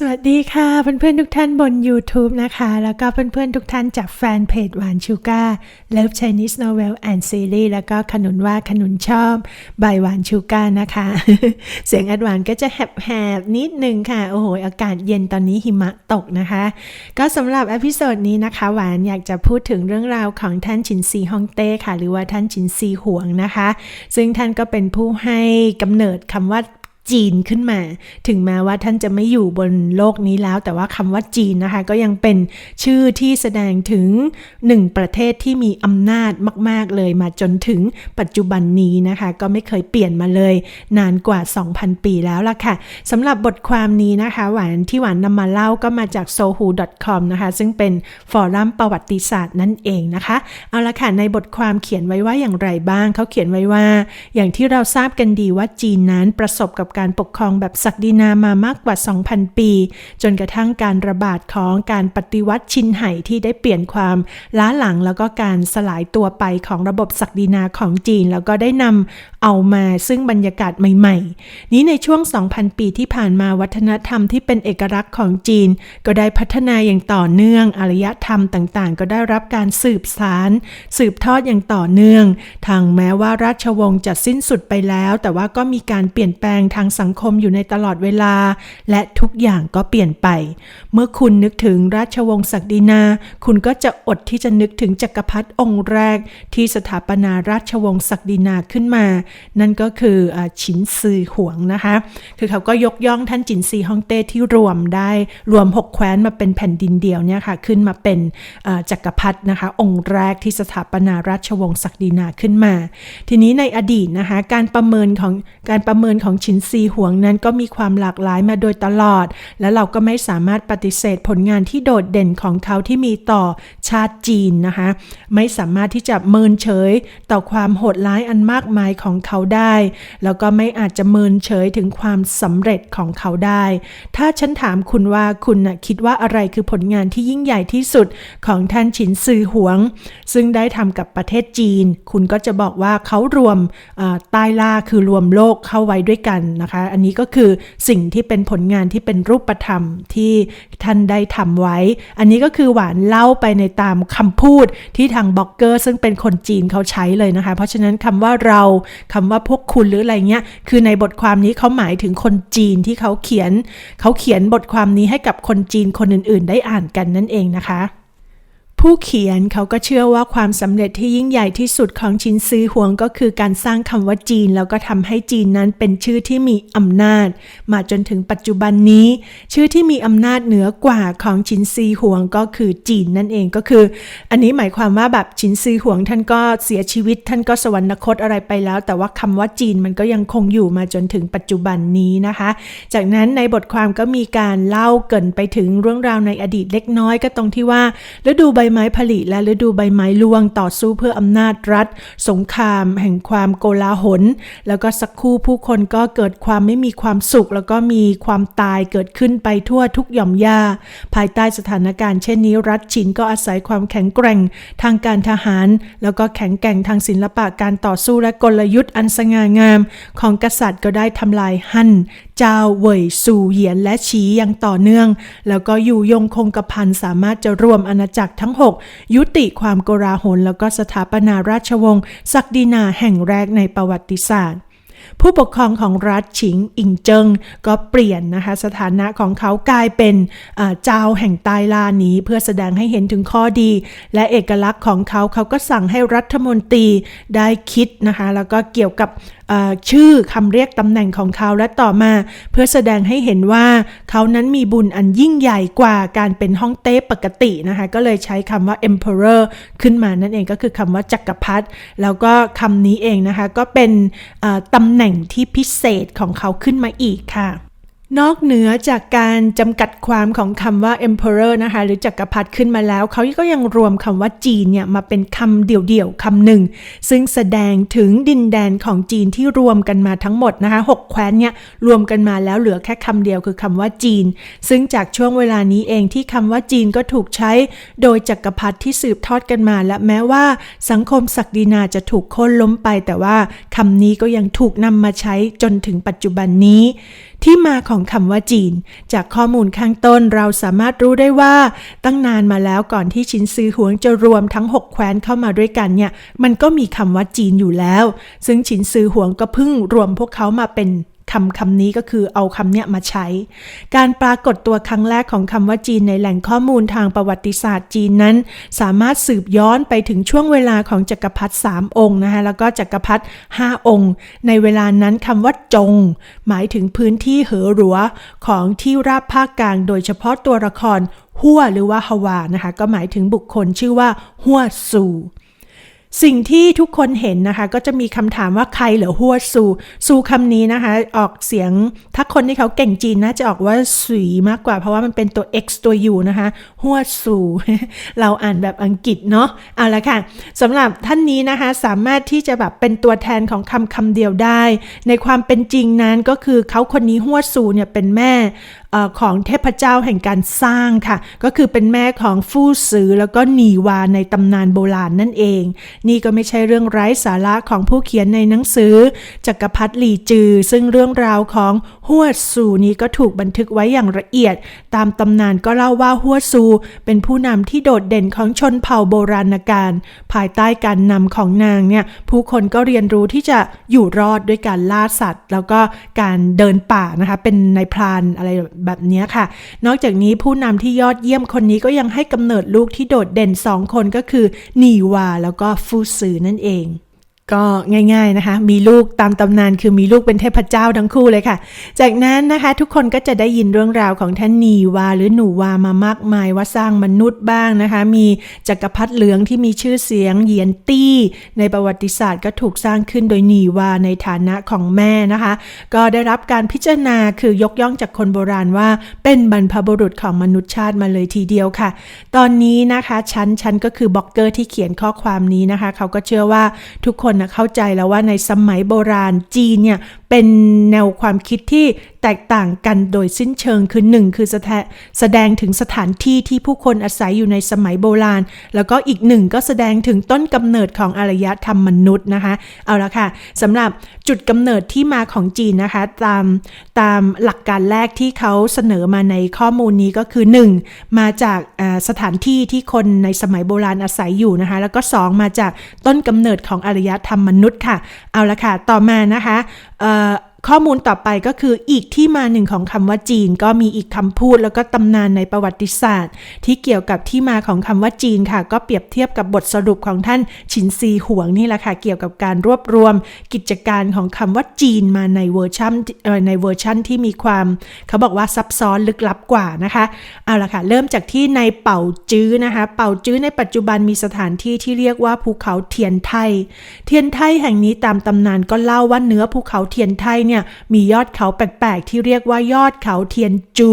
สวัสดีค่ะเพื่อนๆทุกท่านบน YouTube นะคะ แล้วก็เพื่อนๆทุกท่านจากแฟนเพจหวานชูก้า Love Chinese Novel and Series แล้วก็ขนุนว่าขนุนชอบบายหวานชูก้านะคะ เสียงอัดหวานก็จะแหบๆนิดนึงค่ะ โอ้โห อากาศเย็นตอนนี้หิมะตกนะคะ ก็สำหรับอพิโซดนี้นะคะ หวานอยากจะพูดถึงเรื่องราวของท่านชินซีฮองเต้ค่ะ หรือว่าท่านชินซีหวงนะคะ ซึ่งท่านก็เป็นผู้ให้กำเนิดคำว่า จีนขึ้นมา ถึงแม้ว่าท่านจะไม่อยู่บนโลกนี้แล้ว แต่ว่าคำว่าจีนนะคะ ก็ยังเป็นชื่อที่แสดงถึงหนึ่งประเทศที่มีอำนาจมาก ๆ เลยมาจนถึงปัจจุบันนี้นะคะ ก็ไม่เคยเปลี่ยนมาเลย นานกว่า 2,000 ปีแล้วล่ะค่ะสำหรับบทความนี้นะคะ หวานที่หวานนำมาเล่าก็มาจาก sohu.com นะคะ ซึ่งเป็นฟอรัมประวัติศาสตร์นั่นเองนะคะ เอาละค่ะในบทความเขียนไว้ว่าอย่างไรบ้างเขาเขียนไว้ว่า อย่างที่เราทราบกันดีว่าจีนนั้นประสบกับการปกครองแบบศักดินามามากกว่า 2,000 ปี จนกระทั่งการระบาดของการปฏิวัติชินไห่ที่ได้เปลี่ยนความล้าหลังแล้วก็การสลายตัวไปของระบบศักดินาของจีน แล้วก็ได้นำเอามาซึ่งบรรยากาศใหม่ ๆ นี้ในช่วง 2,000 ปีที่ผ่านมาวัฒนธรรมที่เป็นเอกลักษณ์ของจีน ก็ได้พัฒนาอย่างต่อเนื่องอารยธรรมต่างๆ ก็ได้รับการสืบสารสืบทอดอย่างต่อเนื่องทางแม้ว่าราชวงศ์จะสิ้นสุดไปแล้ว แต่ว่าก็มีการเปลี่ยนแปลงทางสังคมอยู่ในตลอดเวลา และทุกอย่างก็เปลี่ยนไป เมื่อคุณนึกถึงราชวงศ์ศักดินา คุณก็จะอดที่จะนึกถึงจักรพรรดิองค์แรก ที่สถาปนาราชวงศ์ศักดินาขึ้นมา นั่นก็คืออฉินซือหวงนะคะ คือเขาก็ยกย่องท่านจินซีฮ่องเต้ที่รวมได้รวมหกแคว้นมาเป็นแผ่นดินเดียวเนี่ยค่ะขึ้นมาเป็นจักรพรรดินะคะ องค์แรกที่สถาปนาราชวงศ์ศักดินาขึ้นมา ทีนี้ในอดีตนะคะ การประเมินของการประเมินของชินซีีหวงนั้นก็มีความหลากหลายมาโดยตลอด และเราก็ไม่สามารถปฏิเสธผลงานที่โดดเด่นของเขาที่มีต่อชาติจีนนะคะ ไม่สามารถที่จะเมินเฉยต่อความโหดร้ายอันมากมายของเขาได้ แล้วก็ไม่อาจจะเมินเฉยถึงความสำเร็จของเขาได้ ถ้าฉันถามคุณว่าคุณนะคิดว่าอะไรคือผลงานที่ยิ่งใหญ่ที่สุดของท่านฉินซือหวง ซึ่งได้ทำกับประเทศจีน คุณก็จะบอกว่าเขารวมใต้ล่าคือรวมโลกเข้าไว้ด้วยกันนะคะ อันนี้ก็คือสิ่งที่เป็นผลงานที่เป็นรูปธรรมที่ท่านได้ทำไว้ อันนี้ก็คือหวานเล่าไปในตามคำพูดที่ทางบล็อกเกอร์ ซึ่งเป็นคนจีนเขาใช้เลยนะคะ เพราะฉะนั้นคำว่าเราคำว่าพวกคุณหรืออะไรเงี้ย คือในบทความนี้เขาหมายถึงคนจีนที่เขาเขียน เขาเขียนบทความนี้ให้กับคนจีนคนอื่น ๆ ได้อ่านกันนั่นเองนะคะ ผู้เขียนเขาก็เชื่อว่าความสำเร็จที่ยิ่งใหญ่ที่สุดของชินซือหวงก็คือการสร้างคำว่าจีน แล้วก็ทำให้จีนนั้นเป็นชื่อที่มีอำนาจ มาจนถึงปัจจุบันนี้ ชื่อที่มีอำนาจเหนือกว่าของชินซีหวงก็คือจีนนั่นเองก็คือ อันนี้หมายความว่าแบบชินซีหวงท่านก็เสียชีวิต ท่านก็สวรรคตอะไรไปแล้ว แต่ว่าคำว่าจีนมันก็ยังคงอยู่มาจนถึงปัจจุบันนี้นะคะ จากนั้นในบทความก็มีการเล่าเกินไปถึงเรื่องราวในอดีตเล็กน้อยก็ตรงที่ว่าฤดูใบไม้ผลิและฤดูใบไม้ร่วงต่อสู้เพื่ออำนาจรัฐ สงคราม แห่งความโกลาหล แล้วก็สักครู่ผู้คนก็เกิดความไม่มีความสุข แล้วก็มีความตายเกิดขึ้นไปทั่วทุกหย่อมย่า ภายใต้สถานการณ์เช่นนี้รัฐชินก็อาศัยความแข็งแกร่งทางการทหาร แล้วก็แข็งแกร่งทางศิลปะการต่อสู้และกลยุทธ์อันสง่างาม ของกษัตริย์ก็ได้ทำลายฮั่น จ้าเว่ยสู่เหยียนและฉีอย่างต่อเนื่อง แล้วก็อยู่ยงคงกระพันสามารถจะรวมอาณาจักรทั้ง 6 ยุติความโกราหลแล้วก็สถาปนาราชวงศ์ศักดินาแห่งแรกในประวัติศาสตร์ ผู้ปกครองของรัฐฉิงอิงเจิงก็เปลี่ยนนะคะสถานะของเขากลายเป็นเจ้าแห่งใต้ลานี้ เพื่อแสดงให้เห็นถึงข้อดี และเอกลักษณ์ของเขาเขาก็สั่งให้รัฐมนตรีได้คิดนะคะแล้วก็เกี่ยวกับชื่อคำเรียกตำแหน่งของเขาและต่อมา เพื่อแสดงให้เห็นว่าเขานั้นมีบุญอันยิ่งใหญ่กว่าการเป็นฮ่องเต้ปกตินะคะก็เลยใช้คำว่า emperor ขึ้นมานั่นเองก็คือคำว่าจักรพรรดิแล้วก็คำนี้เองนะคะก็เป็นอ่าตำแหน่งที่พิเศษของเขาขึ้นมาอีกค่ะ นอกเหนือจากการจำกัดความของคำว่า emperor นะคะหรือจักรพรรดิขึ้นมาแล้ว เขาก็ยังรวมคำว่าจีนเนี่ยมาเป็นคำเดี่ยวๆคำหนึ่ง ซึ่งแสดงถึงดินแดนของจีนที่รวมกันมาทั้งหมดนะคะหกแคว้นเนี่ยรวมกันมาแล้วเหลือแค่คำเดียวคือคำว่าจีน ซึ่งจากช่วงเวลานี้เองที่คำว่าจีนก็ถูกใช้ โดยจักรพรรดิที่สืบทอดกันมา และแม้ว่าสังคมศักดินาจะถูกโค่นล้มไป แต่ว่าคำนี้ก็ยังถูกนำมาใช้จนถึงปัจจุบันนี้ ที่มาของคำว่าจีน จากข้อมูลข้างต้นเราสามารถรู้ได้ว่า ตั้งนานมาแล้วก่อนที่ชินซือหวงจะรวมทั้ง 6 แคว้นเข้ามาด้วยกันเนี่ย มันก็มีคำว่าจีนอยู่แล้ว ซึ่งชินซือหวงก็เพิ่งรวมพวกเขามาเป็น คำคำนี้ก็คือเอาคำเนี้ยมาใช้ การปรากฏตัวครั้งแรกของคำว่าจีนในแหล่งข้อมูลทางประวัติศาสตร์จีนนั้น สามารถสืบย้อนไปถึงช่วงเวลาของจักรพรรดิสามองค์นะคะแล้วก็จักรพรรดิห้าองค์ ในเวลานั้นคำว่าจง หมายถึงพื้นที่เหอหรัวของที่ราบภาคกลาง โดยเฉพาะตัวละครหัวหรือว่าฮวานะคะก็หมายถึงบุคคลชื่อว่าหัวซู สิ่งที่ทุกคนเห็นนะคะ ก็จะมีคำถามว่าใครเหรือหัวซูซูคำนี้นะคะ ออกเสียงถ้าคนที่เขาเก่งจีนน่าจะออกว่าสุยมากกว่า เพราะว่ามันเป็นตัว x ตัว u นะคะหัวซูเราอ่านแบบอังกฤษเนาะเอาละค่ะสำหรับท่านนี้นะคะสามารถที่จะแบบเป็นตัวแทนของคำคำเดียวได้ ในความเป็นจริงนั้นก็คือเขาคนนี้หัวซูเนี่ยเป็นแม่ของเทพเจ้าแห่งการสร้างค่ะ ก็คือเป็นแม่ของฟู่ซือแล้วก็หนีวาในตำนานโบราณนั่นเอง นี่ก็ไม่ใช่เรื่องไร้สาระของผู้เขียนในหนังสือจักรพรรดิหลี่จือ ซึ่งเรื่องราวของหัวซูนี้ก็ถูกบันทึกไว้อย่างละเอียด ตามตำนานก็เล่าว่าหัวซูเป็นผู้นำที่โดดเด่นของชนเผ่าโบราณกาลภายใต้การนำของนางเนี่ยผู้คนก็เรียนรู้ที่จะอยู่รอดด้วยการล่าสัตว์ แล้วก็การเดินป่านะคะเป็นนายพรานอะไรแบบนี้ค่ะ นอกจากนี้ผู้นำที่ยอดเยี่ยมคนนี้ก็ยังให้กำเนิดลูกที่โดดเด่นสองคนก็คือนีวาแล้วก็ฟูซือนั่นเอง ก็ง่ายๆนะคะ มีลูกตามตำนานคือมีลูกเป็นเทพเจ้าทั้งคู่เลยค่ะ จากนั้นนะคะทุกคนก็จะได้ยินเรื่องราวของท่านนีวาหรือหนูวามามากมายว่าสร้างมนุษย์บ้างนะคะ มีจักรพรรดิเหลืองที่มีชื่อเสียงเหยียนตี้ ในประวัติศาสตร์ก็ถูกสร้างขึ้นโดยนีวาในฐานะของแม่นะคะ ก็ได้รับการพิจารณาคือยกย่องจากคนโบราณว่า เป็นบรรพบุรุษของมนุษยชาติมาเลยทีเดียวค่ะ ตอนนี้นะคะฉันฉันก็คือบล็อกเกอร์ที่เขียนข้อความนี้นะคะ เขาก็เชื่อว่าทุกคนนะเข้าใจแล้วว่าในสมัยโบราณจีนเนี่ย เป็นแนวความคิดที่แตกต่างกันโดยสิ้นเชิงคือหนึ่งคือแสดงแสดงถึงสถานที่ที่ผู้คนอาศัยอยู่ในสมัยโบราณ แล้วก็อีกหนึ่งก็แสดงถึงต้นกำเนิดของอารยธรรมมนุษย์นะคะ เอาละค่ะสำหรับจุดกำเนิดที่มาของจีนนะคะ ตามตามหลักการแรกที่เขาเสนอมาในข้อมูลนี้ก็คือ 1. มาจากสถานที่ที่คนในสมัยโบราณอาศัยอยู่นะคะ แล้วก็ 2 มาจากต้นกำเนิดของอารยธรรมมนุษย์ค่ะ เอาละค่ะ ต่อมานะคะ เอ่อข้อมูลต่อไปก็คืออีกที่มาหนึ่งของคำว่าจีน ก็มีอีกคำพูดแล้วก็ตำนานในประวัติศาสตร์ ที่เกี่ยวกับที่มาของคำว่าจีนค่ะ ก็เปรียบเทียบกับบทสรุปของท่านฉินซีหวงนี่แหละค่ะ เกี่ยวกับการรวบรวมกิจการของคำว่าจีนมาในเวอร์ชันเอ่อในเวอร์ชันที่มีความ เขาบอกว่าซับซ้อนลึกลับกว่านะคะเอาละค่ะเริ่มจากที่ในเป่าจื้อนะคะ เป่าจื้อในปัจจุบันมีสถานที่ที่เรียกว่าภูเขาเทียนไทเทียนไทแห่งนี้ตามตำนานก็เล่าว่าเนื้อภูเขาเทียนไทเนี่ยมียอดเขาแปลกๆที่เรียกว่ายอดเขาเทียนจู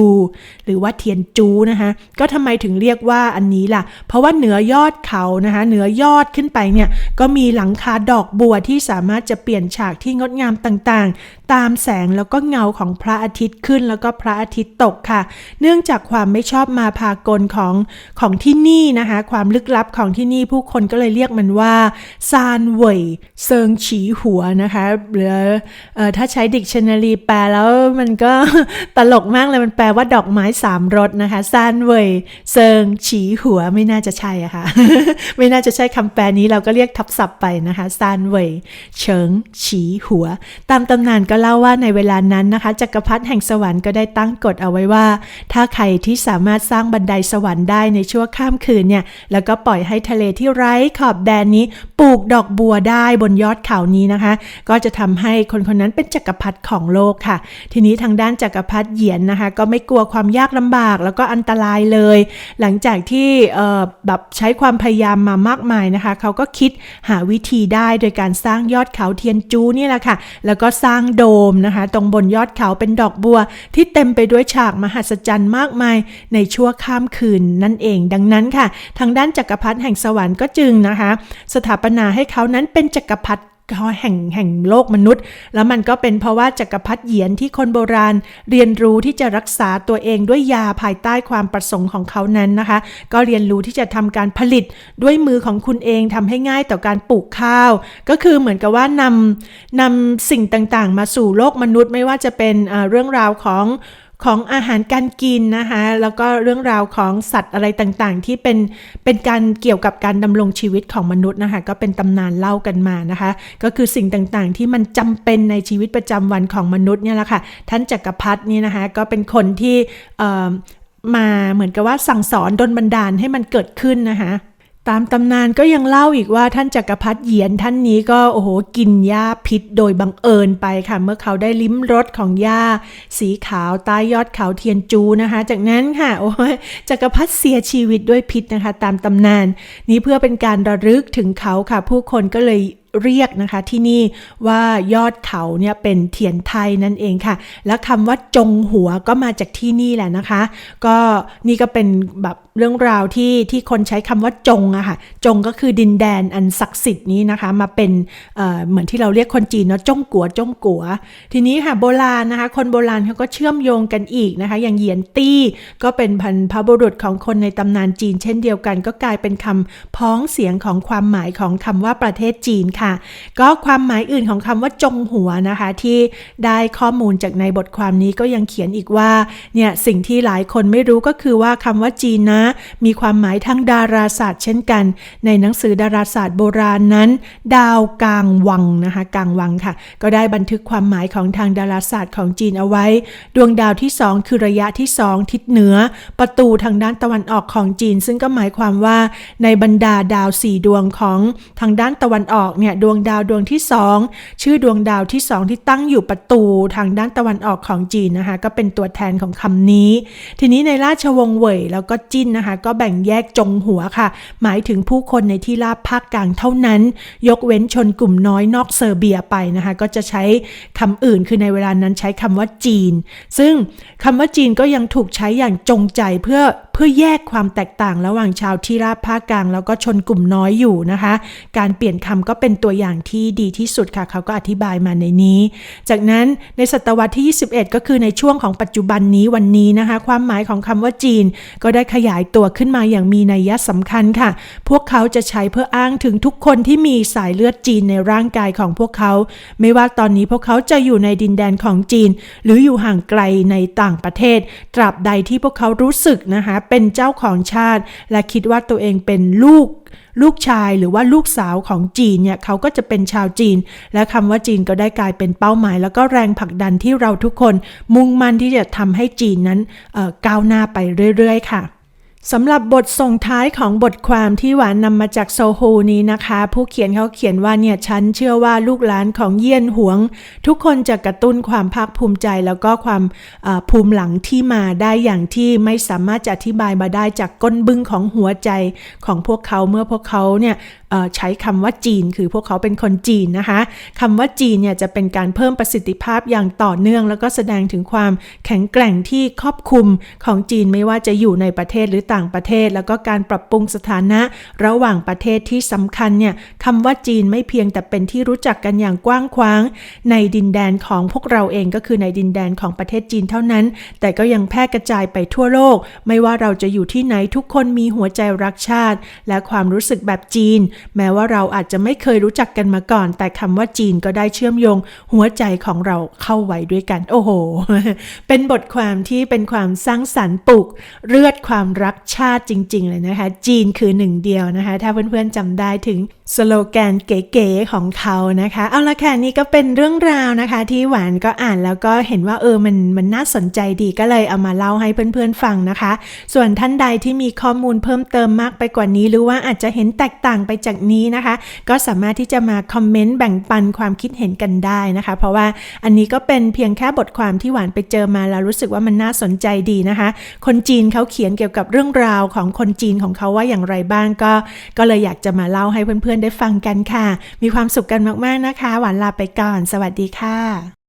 หรือว่าเทียนจูนะคะก็ทำไมถึงเรียกว่าอันนี้ล่ะ เพราะว่าเหนือยอดเขานะคะเหนือยอดขึ้นไปเนี่ยก็มีหลังคาดอกบัวที่สามารถจะเปลี่ยนฉากที่งดงามต่างๆ ตามแสงแล้วก็เงาของพระอาทิตย์ขึ้นแล้วก็พระอาทิตย์ตกค่ะ เนื่องจากความไม่ชอบมาพากลของของที่นี่นะคะความลึกลับของที่นี่ผู้คนก็เลยเรียกมันว่าซานเหวยเซิงฉีหัวนะคะหรือออถ้าใช้ dictionary แปลแล้วมันก็ตลกมากเลยมันแปลว่าดอกไม้สามรสนะคะซานเวยเซิง ฉีหัวไม่น่าจะใช่อะค่ะ ไม่น่าจะใช่คำแปลนี้เราก็เรียกทับศัพท์ไปนะคะซานเวยเฉิง ฉีหัว ตามตำนานก็เล่าว่าในเวลานั้นนะคะจักรพรรดิแห่งสวรรค์ก็ได้ตั้งกฎเอาไว้ว่า ถ้าใครที่สามารถสร้างบันไดสวรรค์ได้ในชั่วข้ามคืนเนี่ยแล้วก็ปล่อยให้ทะเลที่ไร้ขอบแดนนี้ ปลูกดอกบัวได้บนยอดเขานี้นะคะ ก็จะทำให้คนคนนั้นเป็นจักรพรรดิของโลกค่ะ ทีนี้ทางด้านจักรพรรดิเหยียนนะคะ ก็ไม่กลัวความยากลำบากแล้วก็อันตรายเลย หลังจากที่แบบใช้ความพยายามมามากมายนะคะ เขาก็คิดหาวิธีได้โดยการสร้างยอดเขาเทียนจูนี่แหละค่ะ แล้วก็สร้างโดมนะคะ ตรงบนยอดเขาเป็นดอกบัว ที่เต็มไปด้วยฉากมหัศจรรย์มากมายในชั่วข้ามคืนนั่นเอง ดังนั้นค่ะ ทางด้านจักรพรรดิแห่งสวรรค์ก็จึงนะคะ สถาปนาให้เขานั้นเป็นจักรพรรดิ แห่งแห่งโลกมนุษย์ แล้วมันก็เป็นเพราะว่าจักรพรรดิเหยียนที่คนโบราณเรียนรู้ที่จะรักษาตัวเองด้วยยาภายใต้ความประสงค์ของเขานั้นนะคะ ก็เรียนรู้ที่จะทำการผลิตด้วยมือของคุณเองทำให้ง่ายต่อการปลูกข้าว ก็คือเหมือนกับว่านำนำสิ่งต่างๆ มาสู่โลกมนุษย์ไม่ว่าจะเป็นเรื่องราวของ ของอาหารการกินนะคะแล้วก็เรื่องราวของสัตว์อะไรต่างๆ ที่เป็นเป็นการเกี่ยวกับการดำรงชีวิตของมนุษย์นะคะก็เป็นตำนานเล่ากันมานะคะ ก็คือสิ่งต่างๆ ที่มันจำเป็นในชีวิตประจำวันของมนุษย์เนี่ยแหละค่ะท่านจักรพรรดินี่นะคะก็เป็นคนที่เอ่อมาเหมือนกับว่าสั่งสอนดลบันดาลให้มันเกิดขึ้นนะคะ ตามตำนานก็ยังเล่าอีกว่าท่านจักรพรรดิเหยียนท่านนี้ก็โอ้โหกินหญ้าพิษโดยบังเอิญไปค่ะ เมื่อเขาได้ลิ้มรสของหญ้าสีขาวใต้ยอดเขาเทียนจูนะคะ จากนั้นค่ะโอ้ยจักรพรรดิเสียชีวิตด้วยพิษนะคะ ตามตำนาน นี้เพื่อเป็นการระลึกถึงเขาค่ะ ผู้คนก็เลย เรียกนะคะที่นี่ว่ายอดเขาเนี่ยเป็นเทียนไทยนั่นเองค่ะ และคำว่าจงหัวก็มาจากที่นี่แหละนะคะ ก็นี่ก็เป็นแบบเรื่องราวที่ที่คนใช้คำว่าจงอะค่ะ จงก็คือดินแดนอันศักดิ์สิทธิ์นี้นะคะ มาเป็นเเหมือนที่เราเรียกคนจีนเนาะจงกัวจงกัว ทีนี้ค่ะโบราณนะคะ คนโบราณเขาก็เชื่อมโยงกันอีกนะคะ อย่างเหยียนตี้ก็เป็นพันพบุรุษของคนในตำนานจีน เช่นเดียวกัน ก็กลายเป็นคำพ้องเสียงของความหมายของคำว่าประเทศจีนค่ะก็ความหมายอื่นของคำว่าจงหัวนะคะ ที่ได้ข้อมูลจากในบทความนี้ก็ยังเขียนอีกว่าเนี่ยสิ่งที่หลายคนไม่รู้ก็คือว่าคำว่าจีนนะ มีความหมายทางดาราศาสตร์ เช่นกัน ในหนังสือดาราศาสตร์โบราณนั้น ดาวกลางวังนะคะกลางวังค่ะ ก็ได้บันทึกความหมายของทางดาราศาสตร์ของจีนเอาไว้ ดวงดาวที่ 2 คือระยะที่ 2 ทิศเหนือ ประตูทางด้านตะวันออกของจีน ซึ่งก็หมายความว่าในบรรดาดาวสี่ดวงของทางด้านตะวันออกเนี่ยดวงดาวดวงที่ 2 ชื่อดวงดาวที่ 2 ที่ตั้งอยู่ประตูทางด้านตะวันออกของจีนนะคะ ก็เป็นตัวแทนของคำนี้ ทีนี้ในราชวงศ์เว่ยแล้วก็จิ้นนะคะ ก็แบ่งแยกจงหัวค่ะ หมายถึงผู้คนในที่ราบภาคกลางเท่านั้น ยกเว้นชนกลุ่มน้อยนอกเซอร์เบียไปนะคะ ก็จะใช้คำอื่นคือในเวลานั้นใช้คำว่าจีน ซึ่งคำว่าจีนก็ยังถูกใช้อย่างจงใจเพื่อเพื่อแยกความแตกต่างระหว่างชาวที่ราบภาคกลาง แล้วก็ชนกลุ่มน้อยอยู่นะคะ การเปลี่ยนคำก็เป็นตัวอย่างที่ดีที่สุดค่ะเขาก็อธิบายมาในนี้ จากนั้นในศตวรรษที่ 21 ก็คือในช่วงของปัจจุบันนี้วันนี้นะคะ ความหมายของคำว่าจีน ก็ได้ขยายตัวขึ้นมาอย่างมีนัยสำคัญค่ะ พวกเขาจะใช้เพื่ออ้างถึงทุกคนที่มีสายเลือดจีนในร่างกายของพวกเขา ไม่ว่าตอนนี้พวกเขาจะอยู่ในดินแดนของจีน หรืออยู่ห่างไกลในต่างประเทศ ตราบใดที่พวกเขารู้สึกนะคะเป็นเจ้าของชาติ และคิดว่าตัวเองเป็นลูก ลูกชายหรือว่าลูกสาวของจีนเนี่ยเขาก็จะเป็นชาวจีน และคำว่าจีนก็ได้กลายเป็นเป้าหมาย แล้วก็แรงผลักดันที่เราทุกคน มุ่งมั่นที่จะทำให้จีนนั้นก้าวหน้าไปเรื่อย ๆ ค่ะ สำหรับบทส่งท้ายของบทความที่หวานนำมาจากโซโฮนี้นะคะ ผู้เขียนเขาเขียนว่าเนี่ยฉันเชื่อว่าลูกหลานของเยี่ยนหวง ทุกคนจะกระตุ้นความภาคภูมิใจแล้วก็ความภูมิหลังที่มาได้อย่างที่ไม่สามารถจะอธิบายมาได้จากก้นบึ้งของหัวใจของพวกเขาเมื่อพวกเขาเนี่ยใช้คำว่าจีน คือพวกเขาเป็นคนจีนนะคะคำว่าจีนเนี่ยจะเป็นการเพิ่มประสิทธิภาพอย่างต่อเนื่อง แล้วก็แสดงถึงความแข็งแกร่งที่ครอบคลุมของจีนไม่ว่าจะอยู่ในประเทศหรือต่างประเทศ แล้วก็การปรับปรุงสถานะระหว่างประเทศที่สำคัญเนี่ยคำว่าจีนไม่เพียงแต่เป็นที่รู้จักกันอย่างกว้างขวาง ในดินแดนของพวกเราเองก็คือในดินแดนของประเทศจีนเท่านั้น แต่ก็ยังแพร่กระจายไปทั่วโลก ไม่ว่าเราจะอยู่ที่ไหนทุกคนมีหัวใจรักชาติ และความรู้สึกแบบจีนแม้ว่าเราอาจจะไม่เคยรู้จักกันมาก่อน แต่คำว่าจีนก็ได้เชื่อมโยง หัวใจของเราเข้าไว้ด้วยกัน โอ้โห เป็นบทความที่เป็นความสร้างสรรค์ปลุกเลือดความรักชาติจริง ๆ เลยนะคะ จีนคือหนึ่งเดียวนะคะ ถ้าเพื่อนๆจำได้ถึง สโลแกนเก๋ๆของเขานะคะ เอาละค่ะนี่ก็เป็นเรื่องราวนะคะ ที่หวานก็อ่านแล้วก็เห็นว่าเออมันมันน่าสนใจดีก็เลยเอามาเล่าให้เพื่อนๆฟังนะคะ ส่วนท่านใดที่มีข้อมูลเพิ่มเติมมากไปกว่านี้หรือว่าอาจจะเห็นแตกต่างไปจากนี้นะคะ ก็สามารถที่จะมาคอมเมนต์แบ่งปันความคิดเห็นกันได้นะคะ เพราะว่าอันนี้ก็เป็นเพียงแค่บทความที่หวานไปเจอมาแล้วรู้สึกว่ามันน่าสนใจดีนะคะ คนจีนเขาเขียนเกี่ยวกับเรื่องราวของคนจีนของเขาว่าอย่างไรบ้างก็ ก็เลยอยากจะมาเล่าให้เพื่อนอนๆได้ฟังกันค่ะ มีความสุขกันมากๆนะคะ หวานลาไปก่อน สวัสดีค่ะ